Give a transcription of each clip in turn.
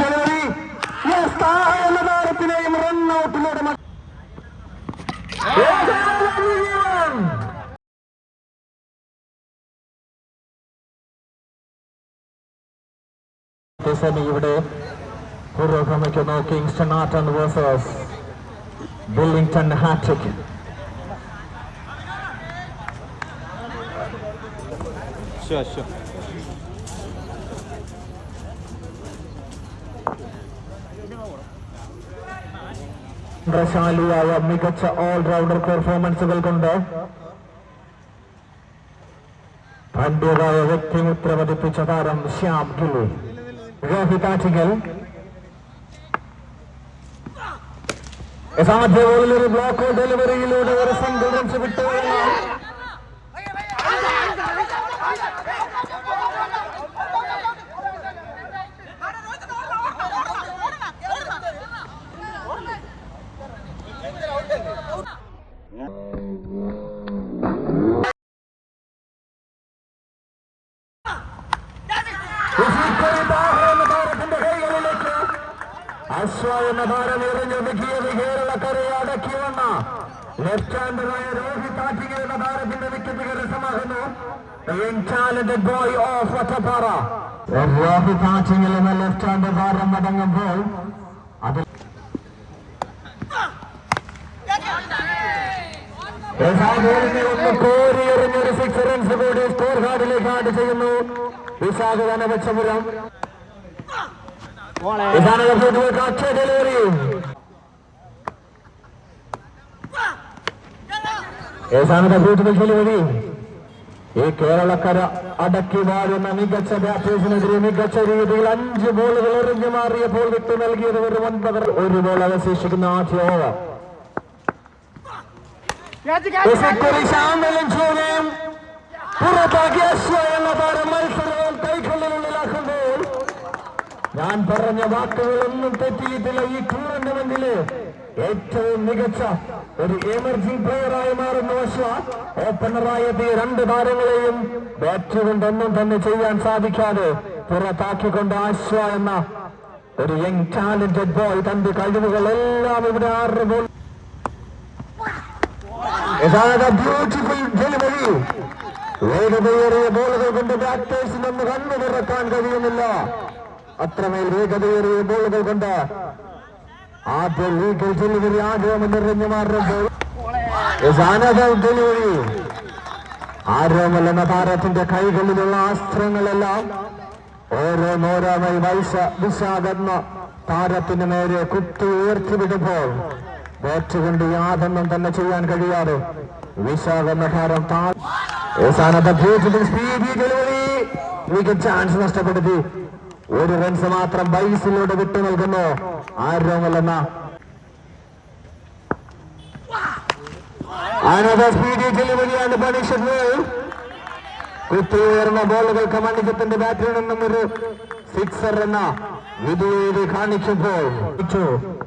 ജനുവരി എന്ന താരത്തിനെയും സെമി ഇവിടെ പുരോഗമിക്കുന്നു. Kingston ആട്ടൺ versus Billington hattrick Sure, sure. തന്ത്രശാലിയായ മികച്ച ഓൾറൗണ്ടർ പെർഫോമൻസുകൾ കൊണ്ട് തന്റേതായ വ്യക്തിമുദ്ര പതിപ്പിച്ച താരം ശ്യാം ഗില്ലി രോഹിത് ആറ്റിങ്ങൽ സാധ്യ ഒരു ബ്ലോക്ക് ഡെലിവറിയിലൂടെ ഒരു സിംഗിൾ റൺസ് വിട്ടു താരത്തിന്റെ കൈകളിലേക്ക് അശ്വ എന്ന താരം എറിഞ്ഞൊതുക്കിയത് കേരളക്കരയെ അടക്കി വന്ന ലെഫ്റ്റ് ഹാൻഡറായ രോഹിത് ആറ്റിങ്ങൽ എന്ന താരത്തിന്റെ wicket കരസ്ഥമാകുന്നു talented boy of Ottappara Attingal എന്ന ലെഫ്റ്റ് ഹാൻഡ് താരം മടങ്ങുമ്പോൾ അതിൽ ബോളിനെ ഒന്ന് കോരി എറിഞ്ഞൊരു സിക്സ് റൺസ് കൂടി സ്കോർ കാർഡിലേക്ക് ആഡ് ചെയ്യുന്നു. വിശാഖ ധനപക്ഷപുരം വിശാഖ ഒറ്റ ഡെലിവറി ഏതാണ്ട് ബ്യൂട്ടിഫുൾ ഡെലിവറി ഈ കേരളക്കര അടക്കി വാഴുന്ന മികച്ച ബാറ്റേഴ്സിനെതിരെ മികച്ച രീതിയിൽ അഞ്ച് ബോളുകൾ എറിഞ്ഞു മാറിയപ്പോൾ വിട്ടു നൽകിയത് ഒരു ഒൻപത് ഒരു ബോൾ അവശേഷിക്കുന്ന ആദ്യ ഓവർ ഞാൻ പറഞ്ഞ വാക്കുകളൊന്നും തെറ്റിയിട്ടില്ല ഈ ടൂർണമെന്റിലെ ഏറ്റവും മികച്ച ഒരു എമർജിംഗ് പ്ലെയറായി മാറുന്ന വശ ഓപ്പണറായ രണ്ട് താരങ്ങളെയും ബാറ്റ് കൊണ്ടൊന്നും തന്നെ ചെയ്യാൻ സാധിക്കാതെ പുറത്താക്കിക്കൊണ്ട് ആശ്വ എന്ന ഒരു യങ് ടാലന്റഡ് ബോയ് തന്റെ കഴിവുകൾ എല്ലാം ഇവിടെ ആറ് ബോൾ ബ്യൂട്ടിഫുൾ ഡെലിവറി വേഗതയേറിയ ബോളുകൾ കൊണ്ട് ബാറ്റേഴ്സിനൊന്ന് കണ്ണു തുറക്കാൻ കഴിയുന്നില്ല. അത്രമേൽ വേഗതയേറിയ ബോളുകൾ കൊണ്ട് ആദ്യ ലീഗൽ ഡെലിവറി ആരോമം നിറഞ്ഞു മാറുമ്പോൾ ഡെലിവറി ആരോമൽ എന്ന താരത്തിന്റെ കൈകളിലുള്ള അസ്ത്രങ്ങളെല്ലാം ഓരോന്നോരോന്നായി വൈശ വിഷാദെന്ന താരത്തിന് നേരെ കുത്തി ഉയർത്തിവിടുമ്പോൾ ബാറ്റ് കൊണ്ട് യാതൊന്നും തന്നെ ചെയ്യാൻ കഴിയാതെ വിശാകന്ന താരം താ- ഡെലിവറി മികച്ച ചാൻസ് നഷ്ടപ്പെടുത്തി. ഒരു റൺസ് മാത്രം ബൈസിലൂടെ വിട്ടു നൽകുന്നു. ആരോമല്ലെന്ന punished move. കുത്തി ഉയർന്ന ബോളുകൾ കമാണിക്കത്തിന്റെ ബാറ്റിൽ നിന്നും ഒരു സിക്സർ എന്ന വിധുവേദി കാണിക്കുമ്പോൾ.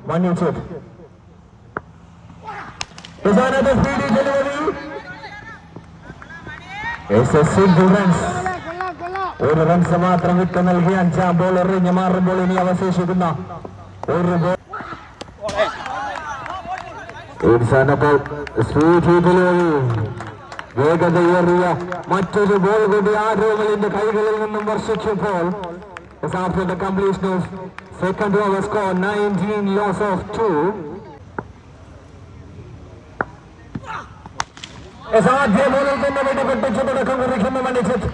മണിച്ചു Another ഒരു റൺസ് മാത്രം വിട്ടു നൽകി അഞ്ചാം ബോൾ എറിഞ്ഞ് മാറുമ്പോൾ ഇനി അവശേഷിക്കുന്ന ഒരു ബോൾ ഇൻസാനപ്പോൾ വേഗതയേറിയ മറ്റൊരു ബോൾ കൂടി ആ ആരോമലിന്റെ കൈകളിൽ നിന്നും വർഷിച്ചപ്പോൾ after the completion of second over score 19 loss of 2 അസാധ്യ ബോളിൽ തന്നെ വിടപെട്ടിച്ച് തുടക്കം കുറിക്കുന്ന മണിച്ചിട്ട്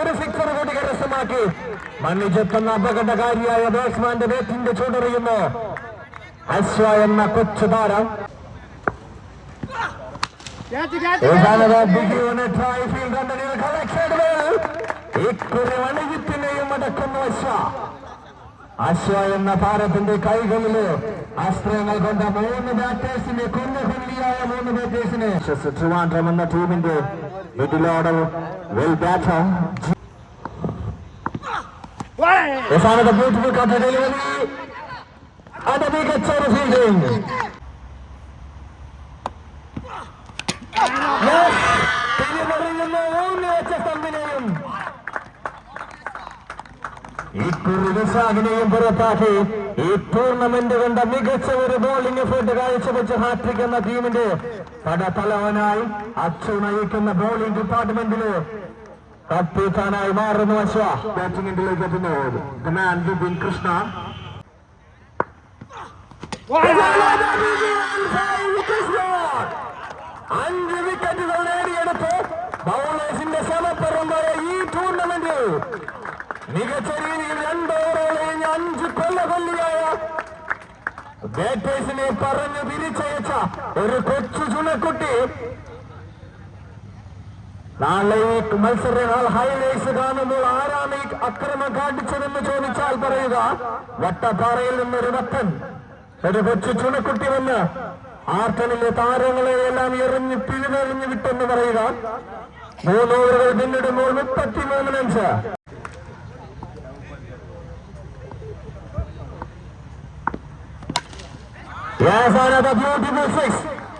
ഒരു സിക്സർ കൂടി കരസ്ഥമാക്കി മണ്ണിച്ചെത്തുന്ന അപകടകാരിയായ ബാറ്റ്സ്മാന്റെ ബേറ്റിന്റെ ചൂടറിയുന്നു അശ്വ എന്ന കൊച്ചു താരം ഇക്കുറി മണിജിത്തിനെയും അടക്കുന്നു അശ്വ അശ്വ എന്ന താരത്തിന്റെ കൈകളിൽ അസ്ത്രങ്ങൾ കൊണ്ട മൂന്ന് ബാറ്റേഴ്സിനെ കൊന്നുകൊല്ലിയായ മൂന്ന് ബാറ്റേഴ്സിനെ ട്രിവാൻഡ്രം എന്ന ടീമിന്റെ middle order well batter beautiful cut delivery അത് മികച്ച ഒരു ഫീൽഡിംഗ് ഇക്കുറി വിശാഖിനെയും പുറത്താക്കി. ഈ ടൂർണമെന്റ് കണ്ട മികച്ച ഒരു ബോളിംഗ് എഫേർട്ട് കാഴ്ചവെച്ച് ഹാട്രിക് എന്ന ടീമിന്റെ പടത്തലവനായി അച്ചു നയിക്കുന്ന ബോളിംഗ് ഡിപ്പാർട്ട്മെന്റിൽ കപ്പിത്താനായി മാറുന്നു അശ്വ. ബാറ്റിംഗിലേക്ക് എത്തുന്നു. കമാൻ ബിപിൻ കൃഷ്ണ അഞ്ച് വിക്കറ്റുകൾ നേടിയെടുത്ത് ബൗളേഴ്സിന്റെ സമപ്പുറമായ ഈ ടൂർണമെന്റിൽ മികച്ച രീതിയിൽ രണ്ട് ഓവറുകൾ കഴിഞ്ഞ് അഞ്ച് കൊല്ലകൊല്ലിയായ ബാറ്റേഴ്സിനെ പറഞ്ഞു തിരിച്ചയച്ച ഒരു കൊച്ചു ചുണക്കുട്ടി. നാളെ ഈ മത്സരങ്ങൾ ഹൈലൈറ്റ്സ് കാണുമ്പോൾ ആരാണ് ഈ അക്രമം കാണിച്ചതെന്ന് ചോദിച്ചാൽ പറയുക. വട്ടപ്പാറയിൽ നിന്നൊരു വട്ടൻ ഒരു കൊച്ചു ചുണക്കുട്ടി വന്ന് ആർട്ടണിലെ താരങ്ങളെ എല്ലാം എറിഞ്ഞ് പിഴുതെറിഞ്ഞു വിട്ടെന്ന് പറയുക. മൂന്നോവറുകൾ പിന്നിടുമ്പോൾ മുപ്പത്തിമൂന്ന് runs Yes, another beautiful six.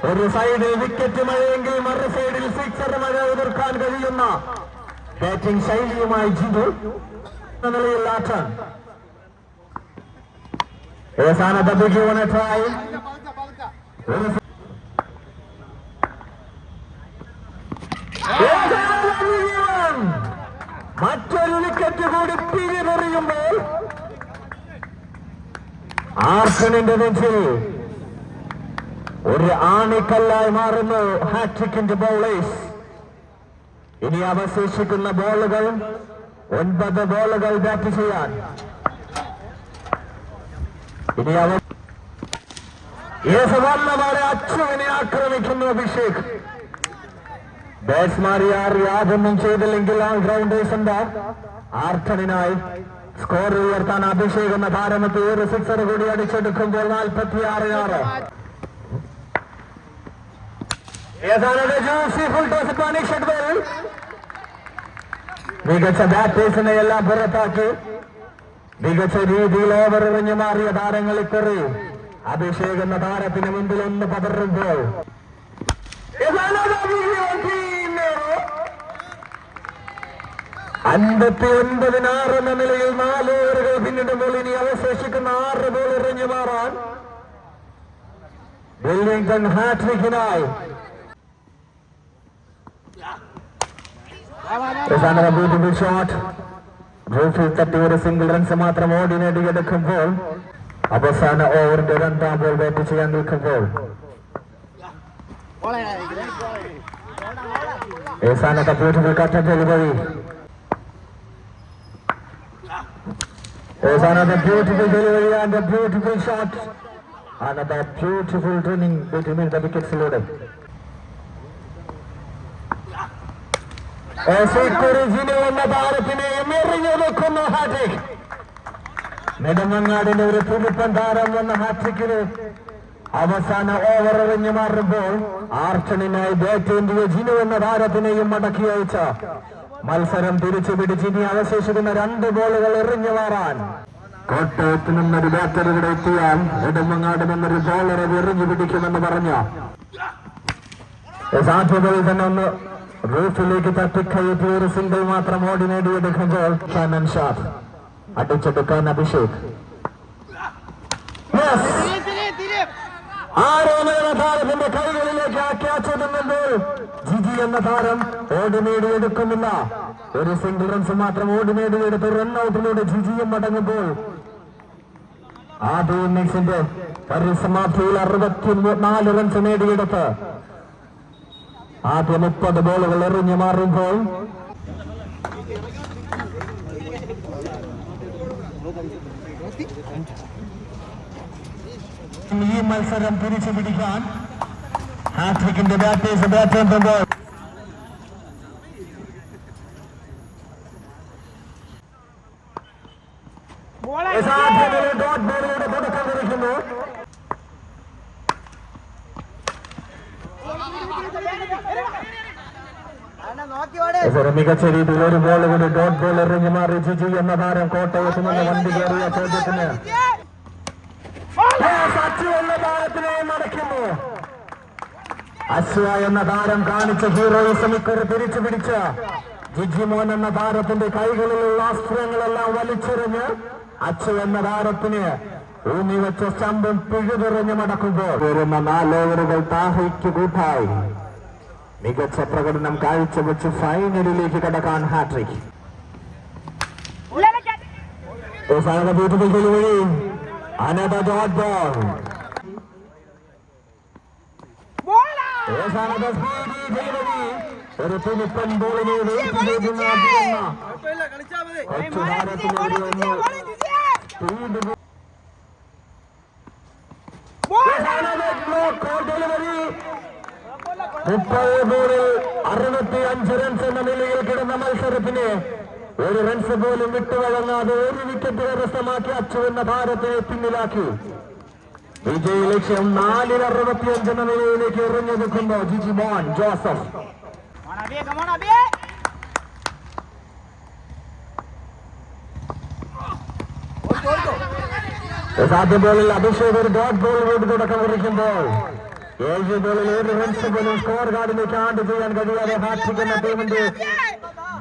ഒരു സൈഡിൽ വിക്കറ്റ് മഴയെങ്കിൽ മറു സൈഡിൽ സിക്സർ മഴ എതിർക്കാൻ കഴിയുന്ന ബാറ്റിംഗ് ശൈലിയുമായി ജിതു നിലയിൽ ആറ്റാൻ another big one. മറ്റൊരു വിക്കറ്റ് കൂടി പിരിതെറിയുമ്പോൾ ആർസണിന്റെ നെഞ്ചിൽ ഒരു ആണിക്കല്ലായി മാറുന്നു. ഹാട്രിക്കിന്റെ ബോളേഴ്സ് ഇനി അവശേഷിക്കുന്ന ബോളുകൾ ഒൻപത് ബോളുകൾ ബാറ്റ് ചെയ്യാൻ. ഇനി അവ യേശവല്ലമാണ് അച്ഛനെ ആക്രമിക്കുന്നു അഭിഷേക്. ബാറ്റ്സ്മാരിയാർ യാതൊന്നും ചെയ്തില്ലെങ്കിൽ ആ ഗ്രൗണ്ടേഴ്സ് ഉണ്ട് ആർട്ടണിനായി സ്കോർ ഉയർത്താൻ അഭിഷേക് എന്ന താരമത്തെ ഒരു സിക്സർ കൂടി അടിച്ചെടുക്കുമ്പോൾ നാൽപ്പത്തിയാറിനാറ് ഏതാണ്ട് ഫുൾ ടോസ് മികച്ച ബാറ്റേഴ്സിനെ എല്ലാം പുറത്താക്കി. മികച്ച രീതിയിൽ ഓവർ എറിഞ്ഞു മാറിയ താരങ്ങൾ ഇക്കുറി. അഭിഷേക് എന്ന താരത്തിന് മുമ്പിൽ ഒന്ന് പതറുമ്പോൾ. അൻപത്തി ഒൻപതിനാറ് എന്ന നിലയിൽ നാല് ഓവറുകൾ പിന്നിടുമ്പോൾ ഇനി അവശേഷിക്കുന്ന ആറ് ബോൾ എറിഞ്ഞു മാറാൻ. വെല്ലിംഗ്ടൺ ഹാട്രിക്കിനായി അവസാന ബ്യൂട്ടിഫുൾ ഷോട്ട് റൂഫിൽ തട്ടി ഒരു സിംഗിൾ റൺസ് മാത്രം ഓടി നേടിയെടുക്കുമ്പോൾ അവസാന ഓവറിന്റെ രണ്ടാം ബോൾ ബാറ്റ് ചെയ്യാൻ നിൽക്കുമ്പോൾ അവസാനത്തെ ബ്യൂട്ടിഫുൾ കട്ട ഡെലിവറി അവസാനത്തെ beautiful delivery and beautiful shot another beautiful turning between the wicketsിലൂടെ ജിനു എന്ന താരത്തിനെ എറിഞ്ഞു വെക്കുന്നു ഹാട്രിക്. നെടുമങ്ങാടിന്റെ ഒരു തുലിപ്പൻ താരം വന്ന ഹാട്രിക്കിന് അവസാന ഓവർ എറിഞ്ഞു മാറുമ്പോൾ ആർച്ചണിനായി ബാറ്റ് ചെയ്തിയ ജിനു എന്ന താരത്തിനെയും മടക്കി അയച്ച മത്സരം തിരിച്ചു പിടിച്ച് ഇനി അവശേഷിക്കുന്ന രണ്ട് ബോളുകൾ എറിഞ്ഞു മാറാൻ. കോട്ടയത്ത് നിന്നൊരു ബാറ്റർ ഇവിടെ എത്തിയാൽ നെടുമങ്ങാട് നിന്നൊരു ബോളറെ എറിഞ്ഞു പിടിക്കുമെന്ന് പറഞ്ഞ. സാധ്യതയിൽ തന്നെ ഒന്ന് റൂഫിലേക്ക് തട്ടിക്കയറ്റി ഒരു സിംഗിൾ മാത്രം ഓടി നേടിയെടുക്കുമ്പോൾ ഷാനൻ അടിച്ചെടുക്കാൻ അഭിഷേക്. താരത്തിന്റെ കൈകളിലേക്ക് ആ ക്യാച്ച് ഒതുങ്ങുമ്പോൾ ജിജി എന്ന താരം ഓടി നേടിയെടുക്കുന്നില്ല. ഒരു സിംഗിൾ റൺസ് മാത്രം ഓടി നേടിയെടുത്ത് റൺഔട്ടിലൂടെ ജിജിയും മടങ്ങുമ്പോൾ ആദ്യ ഇന്നിംഗ്സിന്റെ പരിസമാപ്തിയിൽ അറുപത്തി നാല് റൺസ് നേടിയെടുത്ത് ആദ്യ മുപ്പത് ബോളുകൾ എറിഞ്ഞു മാറുമ്പോൾ ഈ മത്സരം തിരിച്ചു പിടിക്കാൻ ഹാട്രിക്കിന്റെ ബാറ്റേഴ്സ് ബാറ്റ് എത്തുമ്പോൾ സാധ്യതയിൽ ഡോട്ട് ബോളിലൂടെ തുടക്കം കുറിക്കുന്നു ഒരു മികച്ച രീതിയിൽ ഒരു ബോൾ കൂടി ഡോട്ട് ബോൾ എറിഞ്ഞു മാറി ജിജി എന്ന താരം കോട്ടയത്ത് നിന്ന് വണ്ടി കയറിയ ചോദ്യത്തിന് സച്ചു എന്ന താരത്തിനെയും മടക്കുന്നു അശ്വ എന്ന താരം കാണിച്ച ഹീറോയിസം ഇക്കൊരു തിരിച്ചു പിടിച്ച ജിജിമോൻ എന്ന താരത്തിന്റെ കൈകളിലുള്ള അസ്ത്രങ്ങളെല്ലാം വലിച്ചെറിഞ്ഞ് അച്ഛ എന്ന താരത്തിന് ഊന്നി വെച്ച സ്തംഭം പിഴുതെറിഞ്ഞ് മടക്കുമ്പോൾ. വരുന്ന നാലോവറുകൾ താഹയ്ക്ക് കൂട്ടായി. മികച്ച പ്രകടനം കാഴ്ചവെച്ച് ഫൈനലിലേക്ക് കടക്കാൻ ഹാട്രിക്. ഒരു ഡെലിവറി മുപ്പത് ബോളിൽ അറുപത്തി അഞ്ച് റൺസ് എന്ന നിലയിൽ കിടന്ന മത്സരത്തിന് ഒരു റൺസ് പോലും വിട്ടുവഴങ്ങാതെ ഒരു വിക്കറ്റ് കരസ്ഥമാക്കി അച്ചു എന്ന താരത്തെ പിന്നിലാക്കി. വിജയ ലക്ഷ്യം നാലിൽ അറുപത്തിയഞ്ച് എന്ന നിലയിലേക്ക് എറിഞ്ഞു നിൽക്കുമ്പോ ജിജി മോൻ ജോസഫ്. സാധ്യ ബോളിൽ അഭിഷേക് ഒരു ഡോട്ട് ബോൾ കൂടി തുടക്കം കുറിക്കുമ്പോൾ ഏഴ് ബോളിൽ ഏഴ് റൺസ് പോലും സ്കോർ കാർഡിലേക്ക് ആണ്ട് ചെയ്യാൻ കഴിയാതെ ഹാട്രിക് എന്ന ടീമിന്റെ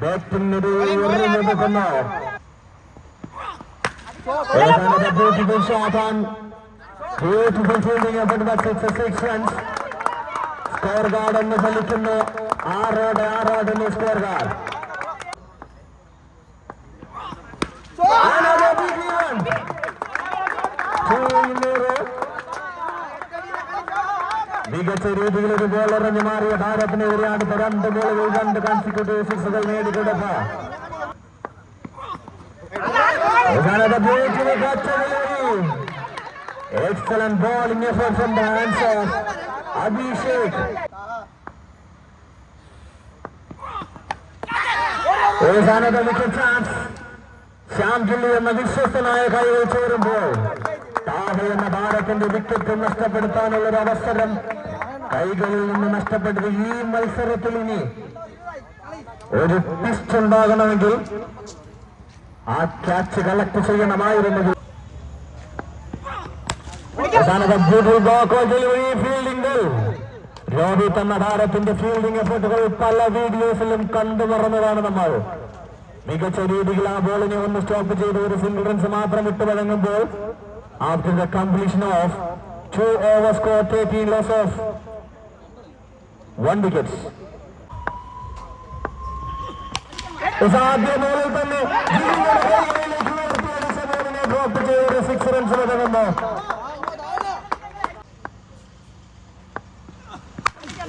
ബാറ്റിനിടയിൽ എറിഞ്ഞു നിൽക്കുന്നു ഏതാണ്ട് beautiful shot on beautiful fielding effort but six six runs score card എന്ന് ചലിക്കുന്നു ആറോടെ ആറോടെ score card Another big one. മികച്ച രീതിയിൽ ഒരു എറിഞ്ഞു മാറിയ താരത്തിനെതിരെ അടുത്ത രണ്ട് ബോളുകൾ രണ്ട് കൺസിക്യൂട്ടീവ് സിക്സുകൾ നേടിക്കൊടുത്ത excellent bowling effort from the Abhishek. അവസാനത്തെ വിക്കറ്റ് ചാൻസ് ശ്യാം ജില്ലി എന്ന വിശ്വസ്തനായ കൈകൾ ചേരുമ്പോൾ. താഹ എന്ന ഭാരത്തിന്റെ വിക്കറ്റ് നഷ്ടപ്പെടുത്താനുള്ള ഒരു അവസരം. കൈകളിൽ നിന്ന് നഷ്ടപ്പെട്ടത് ഈ മത്സരത്തിൽ ഇനി ഒരു ടെസ്റ്റ് ഉണ്ടാകണമെങ്കിൽ ആ ക്യാച്ച് കളക്ട് ചെയ്യണമായിരുന്നത് ഫീൽഡിംഗിൽ രോഹിത് എന്ന താരത്തിന്റെ ഫീൽഡിംഗ് എഫേർട്ടുകൾ പല വീഡിയോസിലും കണ്ടു മറന്നതാണ് നമ്മൾ. മികച്ച രീതിയിൽ ആ ബോളിനെ ഒന്ന് സ്റ്റോപ്പ് ചെയ്ത് ഒരു സിംഗിൾ റൺസ് മാത്രം ഇട്ട് വഴങ്ങുമ്പോൾ after the completion of two over score thirteen loss of one wicket ബോളിൽ തന്നെ ഡ്രോപ്പ് ചെയ്ത് സിക്സ് റൺസ് വഴങ്ങുന്നു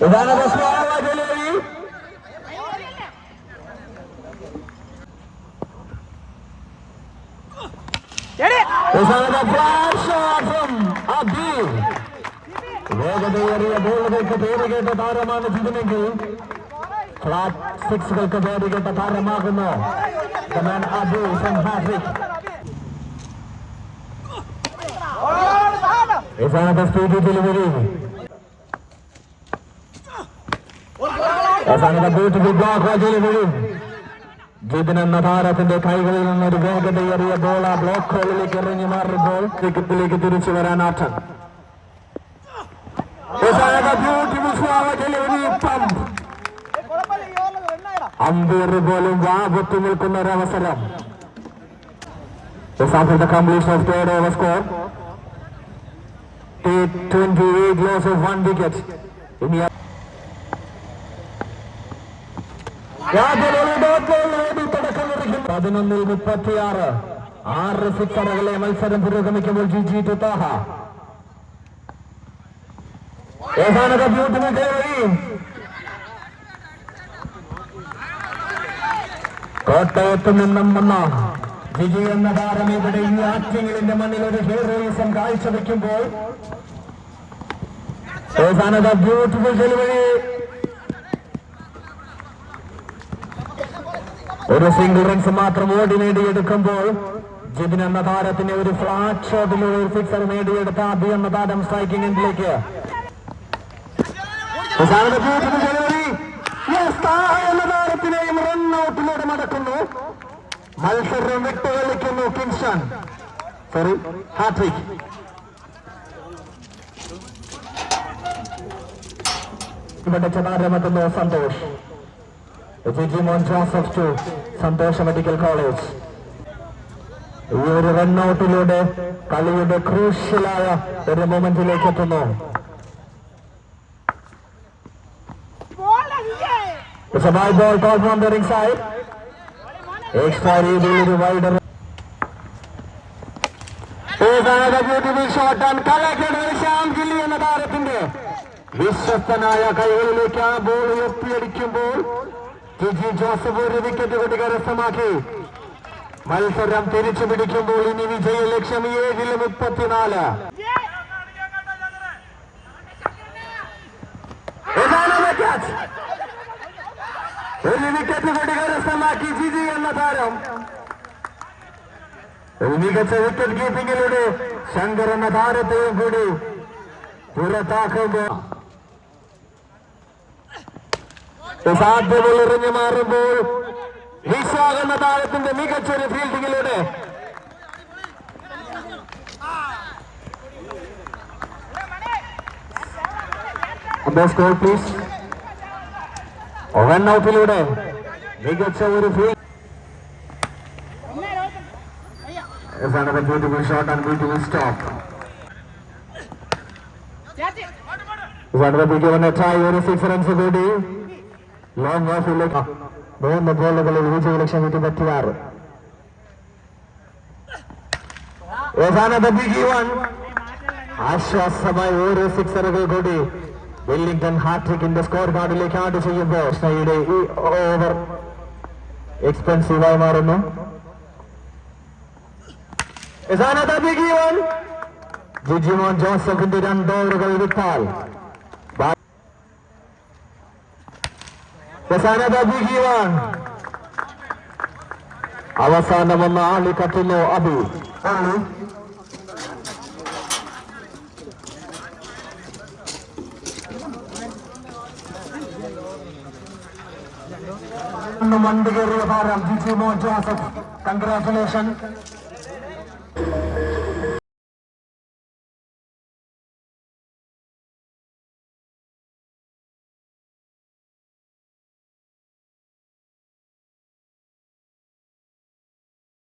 ഇതാണ്? അവസാനത്തെ flash shot from അബീർ. വേഗതയേറിയ ബോളുകൾക്ക് പേരുകേട്ട താരമാണ് ജിതിനെങ്കിൽ ഫ്ലാറ്റ് സിക്സുകൾക്ക് പേരുകേട്ട താരമാകുന്നു. അബു from ഹാട്രിക് അവസാനത്തെ സ്പീഡ് ഡെലിവറി അവസാനത്തെ ബ്യൂട്ടിഫുൾ ബ്ലോക്ക് ഡെലിവറി ജിതിൻ എന്ന താരത്തിന്റെ കൈകളിൽ നിന്നൊരു വേഗതയേറിയ ബോൾ ആ ബ്ലോക്ക് ഹോളിലേക്ക് എറിഞ്ഞു മാറുമ്പോൾ ക്രിക്കറ്റിലേക്ക് തിരിച്ചു വരാൻ ആട്ടം അമ്പീർ പോലും വാപത്തു നിൽക്കുന്ന ഒരവസരം After the completion of third over score, 28 loss of one wicket. പതിനൊന്നിൽ മുപ്പത്തിയാറ്. ആറ് സിക്സറുകളെ മത്സരം പുരോഗമിക്കുമ്പോൾ ജി ജി തുത്താഹ ഏതാനൊക്കെ ഡെലിവറി കോട്ടയത്ത് നിന്നും വന്ന ജിജി എന്ന താരം ഇവിടെ ഈ ആറ്റിങ്ങലിന്റെ മണ്ണിൽ ഒരു ഹീറോയിസം കാഴ്ചവെക്കുമ്പോൾ അവസാനത്തെ ബ്യൂട്ടിഫുൾ ഡെലിവറി ഒരു സിംഗിൾ റൺസ് മാത്രം ഓടി നേടിയെടുക്കുമ്പോൾ ജിബിൻ എന്ന താരത്തിന് ഒരു ഫ്ലാറ്റ് ഷോട്ടിലൂടെ ഒരു സിക്സർ നേടിയെടുത്ത അബി എന്ന താരം സ്ട്രൈക്കിംഗ് എൻഡിലേക്ക് അവസാനത്തെ beautiful delivery. Yes, താഹ എന്ന താരത്തിനെയും റൺ ഔട്ടിലൂടെ മടക്കുന്നു മത്സരം വിട്ടു കളിക്കുന്നു കിൻഷൻ സോറി ഹാട്രിക് ഇവിടെ താരമെത്തുന്നു Santhosh. Jijimon Joseph to Santhosh medical college. ഈ ഒരു റൺഔട്ടിലൂടെ കളിയുടെ ക്രൂഷ്യലായ ഒരു മൊമെന്റിലേക്ക് എത്തുന്നു ബോൾ അല്ലേ It's a ball ball call from the ring side. Extra രീതിയിൽ ഒരു wide beautiful shot and collected Shyam gilli എന്ന താരത്തിന്റെ വിശ്വസ്തനായ കൈകളിലേക്ക് ആ ബോൾ ഒപ്പിയടിക്കുമ്പോൾ ജിജി ജോസഫ് ഒരു വിക്കറ്റ് കൂടി കരസ്ഥമാക്കി. മത്സരം തിരിച്ചു പിടിക്കുമ്പോൾ ഇനി വിജയ ലക്ഷ്യം ഏഴിൽ മുപ്പത്തിനാല് ഇതാണ് wicket. ഒരു വിക്കറ്റ് കൂടി കരസ്ഥമാക്കി ജിജി എന്ന താരം. ഒരു മികച്ച വിക്കറ്റ് കീപ്പിംഗിലൂടെ ശങ്കർ എന്ന താരത്തെയും കൂടി പുറത്താക്കുമ്പോൾ എറിഞ്ഞു മാറുമ്പോൾ വിശാഖ എന്ന താരത്തിന്റെ മികച്ചൊരു ഫീൽഡിങ്ങിലൂടെ സ്കോർ പ്ലീസ് റൺ ഔട്ടിലൂടെ മികച്ച ഒരു field Is another beautiful shot and beautiful stop. big one try ഒരു സിക്സ് റൺസ് കൂടി. ലോങ് ഓഫിലേക്ക് മൂന്ന് ബോളുകളിൽ വിജയ ലക്ഷം ഇരുപത്തിയാറ് പറ്റിയാറ്. another big one. ആശ്വാസമായി ഓരോ സിക്സറുകൾ കൂടി. വെല്ലിംഗ്ടൺ ഹാട്രിക്കിന്റെ സ്കോർ കാർഡിലേക്ക് ആഡ് ചെയ്യുമ്പോൾ കൃഷ്ണയുടെ ഈ ഓവർ എക്സ്പെൻസീവായി മാറുന്നു Is another big one. Jijimon ജോസഫിന്റെ രണ്ട് ഓവറുകൾ വിട്ടാൽ ബാ- Is another big one. അവസാനം ഒന്ന് ആളി കത്തുന്നു അബി ആളി മണ്ട് കയറിയ താരം ജിജി മോൻ ജോസഫ് കൺഗ്രാറ്റുലേഷൻ